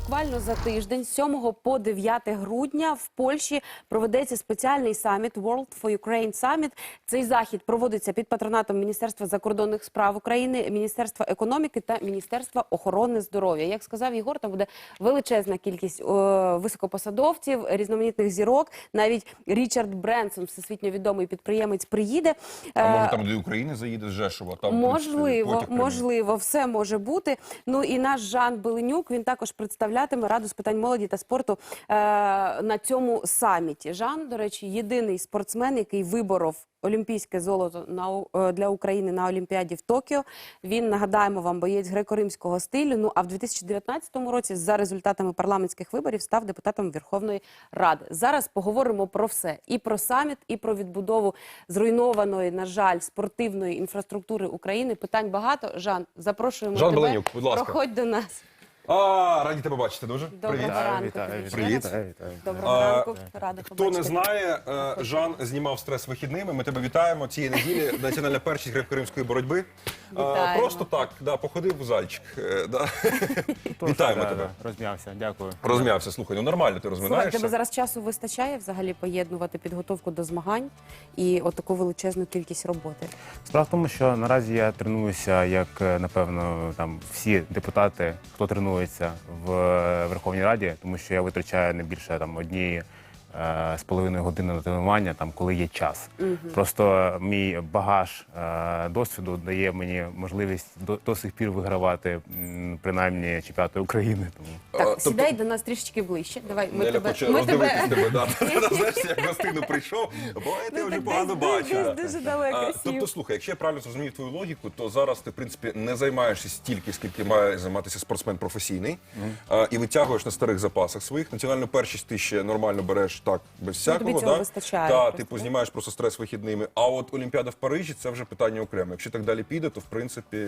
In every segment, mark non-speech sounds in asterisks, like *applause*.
Буквально за тиждень, з 7 по 9 грудня, в Польщі проведеться спеціальний саміт World for Ukraine Summit. Цей захід проводиться під патронатом Міністерства закордонних справ України, Міністерства економіки та Міністерства охорони здоров'я. Як сказав Єгор, там буде величезна кількість о, високопосадовців, різноманітних зірок. Навіть Річард Бренсон, всесвітньо відомий підприємець, приїде. А Е, може там до України заїде з Жешова? Там, Можливо, можливо, все може бути. Ну і наш Жан Беленюк він також представлятиме раду з питань молоді та спорту е, на цьому саміті. Жан, до речі, єдиний спортсмен, який виборов олімпійське золото на е, для України на Олімпіаді в Токіо. Він нагадаємо вам боєць греко-римського стилю. Ну а в 2019 році, за результатами парламентських виборів, став депутатом Верховної Ради. Зараз поговоримо про все: і про саміт, і про відбудову зруйнованої, на жаль, спортивної інфраструктури України. Питань багато. Жан, запрошуємо Жан тебе. Беленюк, будь ласка. Проходь до нас. А, раді тебе бачити дуже. Доброго Привіт. ранку. вітаю, тобі вітаю. Вітаю. Доброго А, ранку. Рада Хто побачити. не знає, е, Жан знімав стрес вихідними. Ми тебе вітаємо. Цієї неділі національна першість греко-римської боротьби. Вітаємо. Просто так, да, походив у зальчик. е, Да. *laughs* Тож, Вітаємо да, тебе. да, Розм'явся, дякую. Розм'явся, слухай, ну нормально ти Слухай, розминаєшся. тебе зараз часу вистачає взагалі поєднувати підготовку до змагань і отаку величезну кількість роботи. Справа в тому, що наразі я тренуюся, як е, напевно там всі депутати, хто тренується в е, Верховній Раді, тому що я витрачаю не більше там однієї. Е, З половиною години на тренування, там коли є час. Просто мій багаж е, досвіду дає мені можливість до, до сих пір вигравати м, принаймні чемпіонати України. Тому Так, тобто- сідай до нас трішечки ближче. Давай ми Неля тебе. хоче Ми роздивитись тебе... тебе. Да. *laughs* Знаєш, як на стину прийшов, бо я тебе вже погано бачу. дуже далеко А. Тобто, слухай, якщо я правильно зрозумів твою логіку, то зараз ти, в принципі, не займаєшся стільки, скільки має займатися спортсмен професійний, а, і витягуєш на старих запасах своїх. Національну першість ти ще нормально береш так, без всякого. Ну, тобі цього да? вистачає Та, просто, типу, да? знімаєш просто стрес вихідними. А от Олімпіада в Парижі це вже питання окреме. Якщо так далі піде, то в принципі.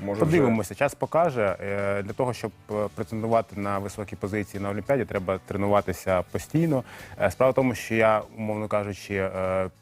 Може, вже... Час покаже. Е, Для того, щоб е, претендувати на високі позиції на Олімпіаді, треба тренуватися постійно. Е, Справа в тому, що я, умовно кажучи,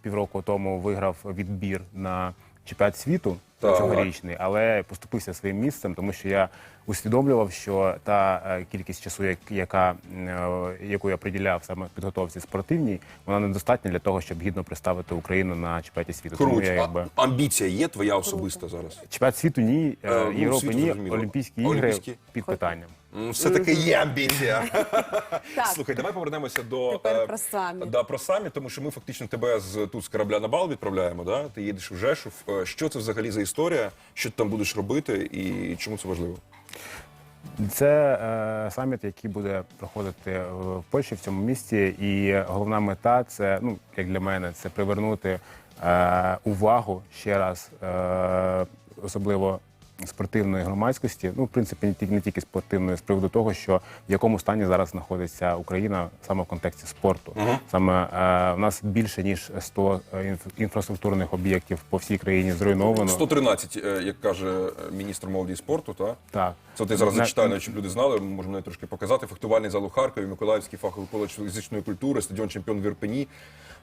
півроку тому виграв відбір на чемпіонат світу Так. цьогорічний, але поступився своїм місцем, тому що я усвідомлював, що та е, кількість часу, як- яка, е, яку я приділяв саме підготовці спортивній, вона недостатня для того, щоб гідно представити Україну на чемпіонаті світу. Тому я якби А амбіція є твоя особиста зараз? Чемпіонат світу ні, е, Е, ну, Європи світу ні, зрозуміло. Олімпійські ігри Олімпійські? під питанням. М, Все-таки є амбіція. *laughs* Так. Слухай, давай повернемося до Тепер е, про саміт. Да, про саміт, тому що ми фактично тебе з тут з корабля на бал відправляємо. Да? Ти їдеш в Жешув. Е, Що це взагалі за історія? Що ти там будеш робити, і чому це важливо? Це е, саміт, який буде проходити е, в Польщі в цьому місті. І головна мета це, ну як для мене, це привернути е, увагу ще раз, е, особливо спортивної громадськості. Ну, в принципі, не тільки не тільки спортивної, з приводу того, що в якому стані зараз знаходиться Україна саме в контексті спорту. Саме е, в нас більше ніж 100 інф- інфраструктурних об'єктів по всій країні зруйновано. 113, е, як каже е, міністр молоді і спорту, та? Так. Це ти зараз На- зачитаю, щоб люди знали, можемо навіть трошки показати. Фехтувальний зал у Харкові, Миколаївський фаховий коледж фізичної культури, стадіон чемпіон в Ірпені,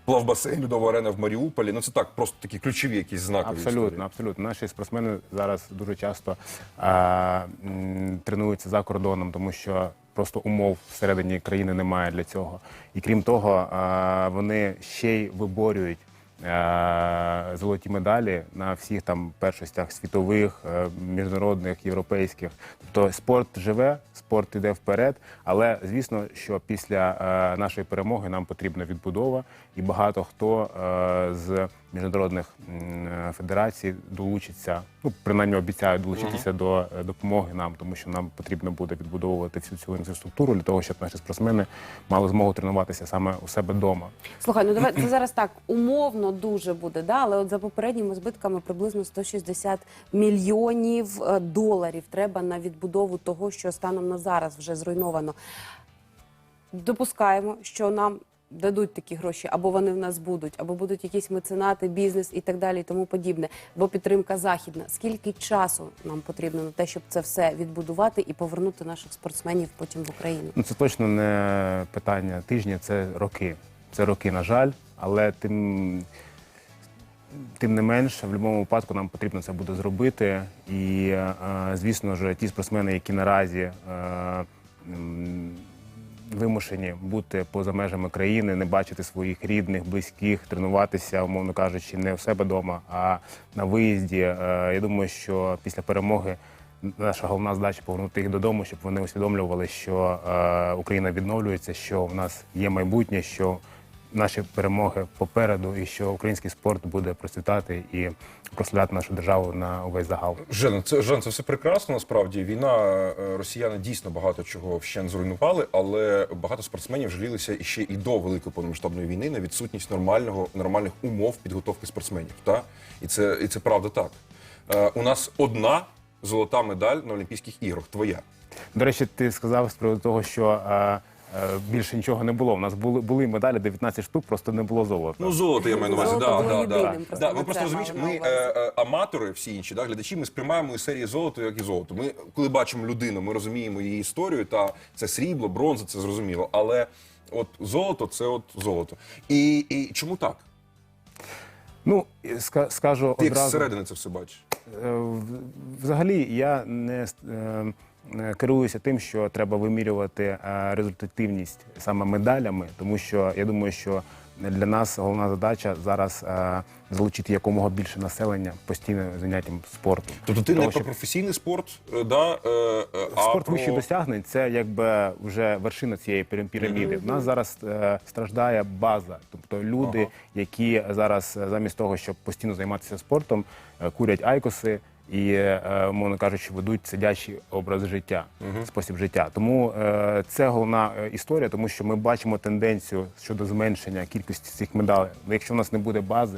плавбасейн, Людова арена в Маріуполі. Ну це так, просто такі ключові якісь знаки. Абсолютно, історії. абсолютно. Наші спортсмени зараз дуже часто а, м, тренуються за кордоном, тому що просто умов всередині країни немає для цього. І крім того, а, вони ще й виборюють. А, Золоті медалі на всіх там першостях світових, е, міжнародних, європейських. Тобто спорт живе, спорт іде вперед. Але звісно, що після е, нашої перемоги нам потрібна відбудова, і багато хто е, з міжнародних е, федерацій долучиться, ну принаймні обіцяють долучитися до е, допомоги нам, тому що нам потрібно буде відбудовувати всю цю інфраструктуру для того, щоб наші спортсмени мали змогу тренуватися саме у себе вдома. Слухай, ну давай це зараз так умовно дуже буде, да? але от за попередніми збитками приблизно 160 мільйонів е, доларів треба на відбудову того, що станом на зараз вже зруйновано. Допускаємо, що нам дадуть такі гроші, або вони в нас будуть, або будуть якісь меценати, бізнес і так далі, і тому подібне, бо підтримка західна. Скільки часу нам потрібно на те, щоб це все відбудувати і повернути наших спортсменів потім в Україну? Ну це точно не питання тижня, це роки. Це роки, на жаль. Але тим. Тим не менш, в будь-якому випадку нам потрібно це буде зробити. І, е, звісно ж, ті спортсмени, які наразі е, вимушені бути поза межами країни, не бачити своїх рідних, близьких, тренуватися, умовно кажучи, не у себе вдома, а на виїзді. Е, Я думаю, що після перемоги наша головна задача повернути їх додому, щоб вони усвідомлювали, що Україна відновлюється, що в нас є майбутнє, що наші перемоги попереду, і що український спорт буде процвітати і прославляти нашу державу на увесь загал. Жен, це Жен, це все прекрасно. Насправді війна е, росіяни дійсно багато чого вщент зруйнували, але багато спортсменів жалілися ще і до великої повномасштабної війни на відсутність нормального нормальних умов підготовки спортсменів. Та і це і це правда так. Е, у нас одна золота медаль на Олімпійських іграх. Твоя. До речі, ти сказав з приводу того, що е, більше нічого не було. У нас були були медалі 19 штук, просто не було золота. Ну, золото я маю на увазі. Да, да, да. Да, ми ви просто розумієте, ми е, е, аматори, всі інші, да, глядачі, ми сприймаємо із серії золото як і золото. Ми, коли бачимо людину, ми розуміємо її історію, та це срібло, бронза, це зрозуміло. Але от золото це от золото. І, і чому так? Ну і ска- скажу Ти як зсередини це все бачиш? Е, Взагалі я не е, е, керуюся тим, що треба вимірювати е, результативність саме медалями, тому що я думаю, що для нас головна задача зараз е, залучити якомога більше населення постійно заняттям спортом. Тобто ти Того, не про професійний спорт, е, да, е, е, а спорт про... вищих досягнень це якби вже вершина цієї пірам- піраміди. У нас зараз е, страждає база, тобто люди, Ага. які зараз е, замість того, щоб постійно займатися спортом, е, курять айкоси. І, е, мовно кажучи, ведуть сидячий образ життя, спосіб життя. Тому е, це головна е, історія, тому що ми бачимо тенденцію щодо зменшення кількості цих медалей. Якщо в нас не буде бази,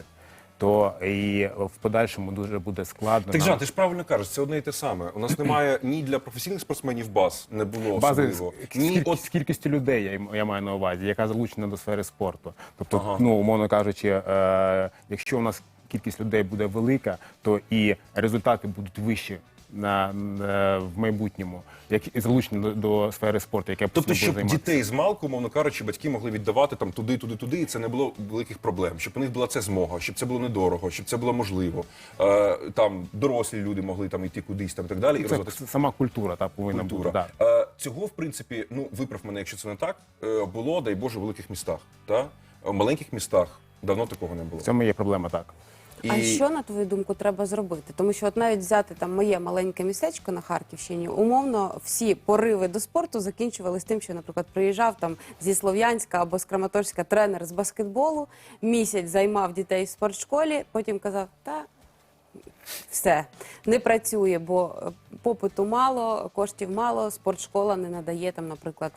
то і в подальшому дуже буде складно. Так, Жан, ти ж правильно кажеш, це одне і те саме. У нас немає ні для професійних спортсменів баз, не було бази з, особливо. з, Ні, кількість, от з кількістю людей, я, я маю на увазі, яка залучена до сфери спорту. Тобто, Ага. ну умовно кажучи, е, якщо у нас кількість людей буде велика, то і результати будуть вищі на, на в майбутньому, як і залучені до, до сфери спорту, яке Тобто, щоб займатися. дітей з малку, мовно кажучи, батьки могли віддавати там туди, туди, туди, і це не було великих проблем. Щоб у них була це змога, щоб це було недорого, щоб це було можливо. Е, там дорослі люди могли там йти кудись там і так далі. і Це розвиватися. сама культура та повинна Культура. бути. Да. Е, цього, в принципі, ну виправ мене, якщо це не так, е, було, дай Боже, в великих містах. Та? В маленьких містах давно такого не було. В цьому є проблема так. А що на твою думку треба зробити? Тому що от навіть взяти там моє маленьке містечко на Харківщині, умовно всі пориви до спорту закінчувались тим, що, наприклад, приїжджав там зі Слов'янська або з Краматорська тренер з баскетболу, місяць займав дітей в спортшколі, потім казав, та. Все не працює, бо попиту мало, коштів мало. Спортшкола не надає там, наприклад,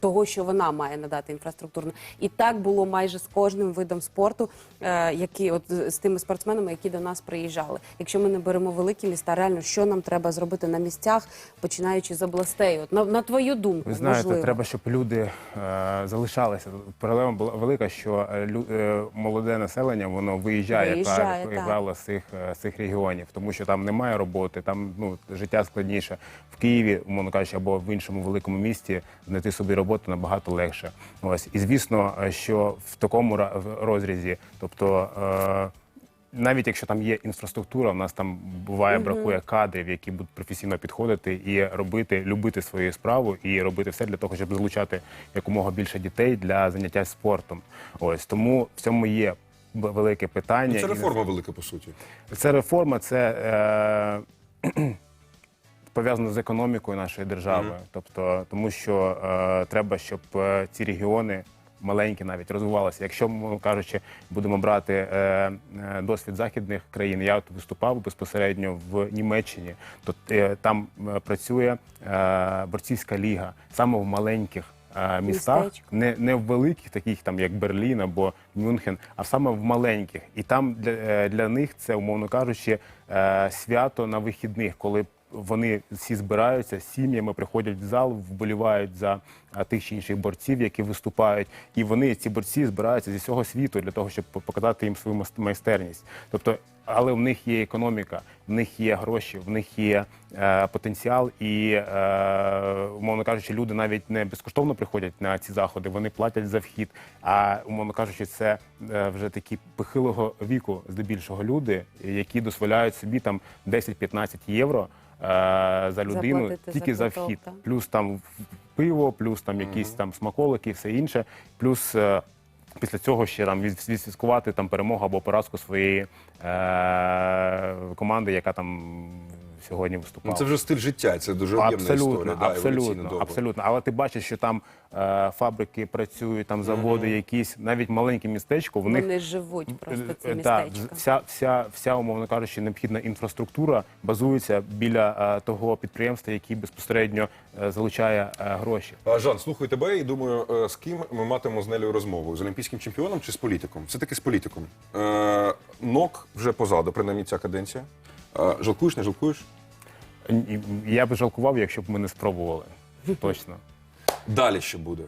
того, що вона має надати інфраструктурно. І так було майже з кожним видом спорту, е, які от з тими спортсменами, які до нас приїжджали. Якщо ми не беремо великі міста, реально що нам треба зробити на місцях, починаючи з областей? От на, на твою думку, Ви знаєте, можливо. треба, щоб люди е, залишалися. Проблема була велика, що е, лю, е, молоде населення воно виїжджає, Виїжджає, як так. з цих, е, з цих регіонів, тому що там немає роботи, там ну життя складніше. В Києві, умовно кажучи, або в іншому великому місті знайти собі роботу набагато легше. Ось і звісно, що в такому розрізі, тобто. Е, навіть якщо там є інфраструктура, у нас там буває бракує кадрів, які будуть професійно підходити і робити, любити свою справу і робити все для того, щоб залучати якомога більше дітей для заняття спортом. Ось тому в цьому є велике питання. Ну, це реформа велика, по суті. це реформа, це е, пов'язано з економікою нашої держави. Тобто, тому що е, треба, щоб е, ці регіони. Маленькі навіть розвивалися. Якщо мовно кажучи, будемо брати е, е, досвід західних країн. Я от виступав безпосередньо в Німеччині, то е, там е, працює е, борцівська ліга саме в маленьких містах, Містечко. не, не в великих, таких там як Берлін або Мюнхен, а саме в маленьких. І там для, для них це, умовно кажучи, свято на вихідних, коли вони всі збираються сім'ями, приходять в зал, вболівають за тих чи інших борців, які виступають, і вони ці борці збираються зі всього світу для того, щоб показати їм свою майстерність. Тобто, але в них є економіка, в них є гроші, в них є е, потенціал, і е, умовно кажучи, люди навіть не безкоштовно приходять на ці заходи, вони платять за вхід. А умовно кажучи, це е, вже такі похилого віку, здебільшого люди, які дозволяють собі там 10-15 євро. Е, За людину Заплатити тільки за за вхід, плюс там пиво, плюс там якісь там смаколики, і все інше, плюс е, після цього ще там від- відсвяткувати там перемогу або поразку своєї е, команди, яка там сьогодні виступала. Ну, це вже стиль життя, це дуже об'ємна Абсолютно, історія. да, абсолютно, довго. абсолютно. Але ти бачиш, що там е, фабрики працюють, там заводи якісь, навіть маленьке містечко, в них Вони живуть просто ці Е, да, містечка. вся, вся, вся, умовно кажучи, необхідна інфраструктура базується біля е, того підприємства, який безпосередньо е, залучає е, гроші. А, Жан, слухаю тебе і думаю, е, з ким ми матимемо з Нелею розмову? З олімпійським чемпіоном чи з політиком? Все-таки з політиком. Е, НОК вже позаду, принаймні ця каденція. Жалкуєш, не жалкуєш? Я би жалкував, якщо б ми не спробували. Точно. Далі що буде?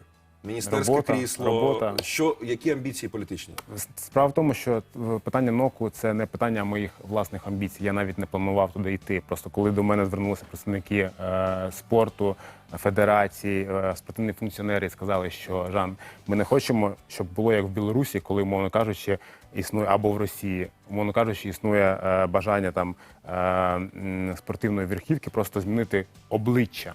Міністерське Робота, крісло. робота. Що, які амбіції політичні? Справа в тому, що е, питання ноку це не питання моїх власних амбіцій. Я навіть не планував туди йти. Просто коли до мене звернулися представники е, спорту, федерації, е, спортивні функціонери і сказали, що Жан, ми не хочемо, щоб було як в Білорусі, коли, умовно кажучи, існує або в Росії, умовно кажучи, існує е, бажання там е, спортивної верхівки просто змінити обличчя.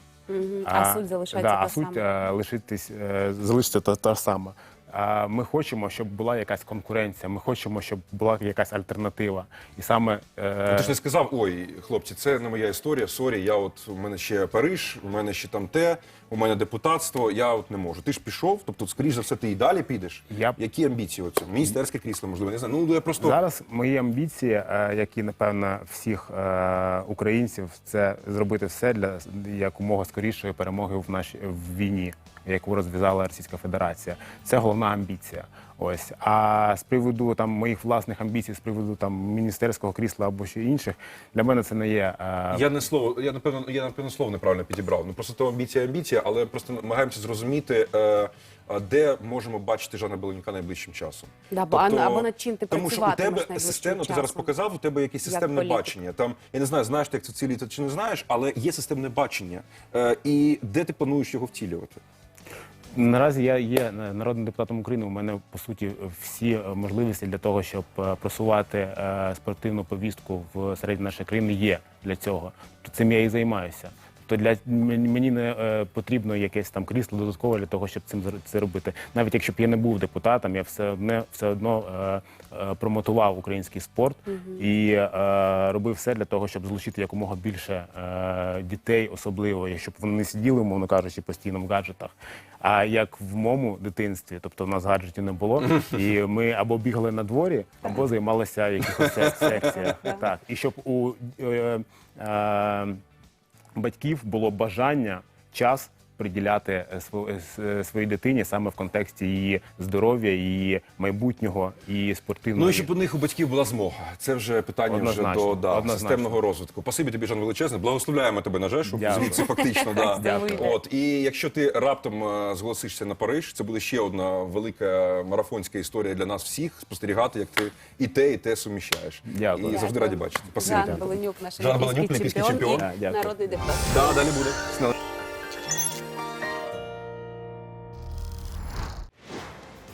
А суть залишається да, та а суть сама. е, лишитись, е, залишиться та, та сама. А ми хочемо, щоб була якась конкуренція. Ми хочемо, щоб була якась альтернатива. І саме е, Ти ж не сказав, ой, хлопці, це не моя історія. Сорі, я от у мене ще Париж, у мене ще там те, у мене депутатство. Я от не можу. Ти ж пішов, тобто, скоріш за все, ти і далі підеш. Я Які амбіції? Оце міністерське крісло, можливо, не знаю. Ну я просто зараз мої амбіції, е, які напевно всіх е, українців, це зробити все для якомога скорішої перемоги в нашій в війні, яку розв'язала Російська Федерація. Це головна амбіція. Ось а з приводу там моїх власних амбіцій, з приводу там міністерського крісла або ще інших, для мене це не є. е, Я не слово, я напевно, я напевно слово неправильно підібрав. Ну просто то амбіція, амбіція, але просто намагаємося зрозуміти, е, а де можемо бачити Жана Беленюка найближчим часом. Да, бо- а- або над чим ти тому що у тебе системно, ти зараз показав, у тебе якесь системне політик. бачення. Там я не знаю, знаєш ти, як це ціліти чи не знаєш, але є системне бачення. Е, і де ти плануєш його втілювати? Наразі я є е, народним депутатом України. У мене по суті всі е, можливості для того, щоб е, просувати спортивну повістку в середній нашої країни є для цього. Цим я і займаюся. Тобто для мені не е, потрібно якесь там крісло додаткове для того, щоб цим це робити. Навіть якщо б я не був депутатом, я все одне все одно е, е, промотував український спорт і е, робив все для того, щоб залучити якомога більше е, дітей, особливо, і щоб вони не сиділи, мовно кажучи, постійно в гаджетах. А як в моєму дитинстві, тобто в нас гаджетів не було, і ми або бігали на дворі, або займалися в якихось секціях. Так, і щоб у е, е, батьків було бажання, час приділяти е, сво- е, е, своїй дитині саме в контексті її здоров'я, її майбутнього і спортивного. Ну і щоб у них у батьків була змога. Це вже питання вже до да, однозначно. системного розвитку. Спасибі тобі, Жан Величезне. Благословляємо тебе на жешу. Звідси фактично, да. *laughs* Дякую. От і якщо ти раптом зголосишся на Париж, це буде ще одна велика марафонська історія для нас всіх. Спостерігати, як ти і те, і те суміщаєш. Дякую. І завжди раді бачити. Спасибі. Жан Беленюк, наш олімпійський олімпійський чемпіон, чемпіон. і народний депутат. Да, далі буде.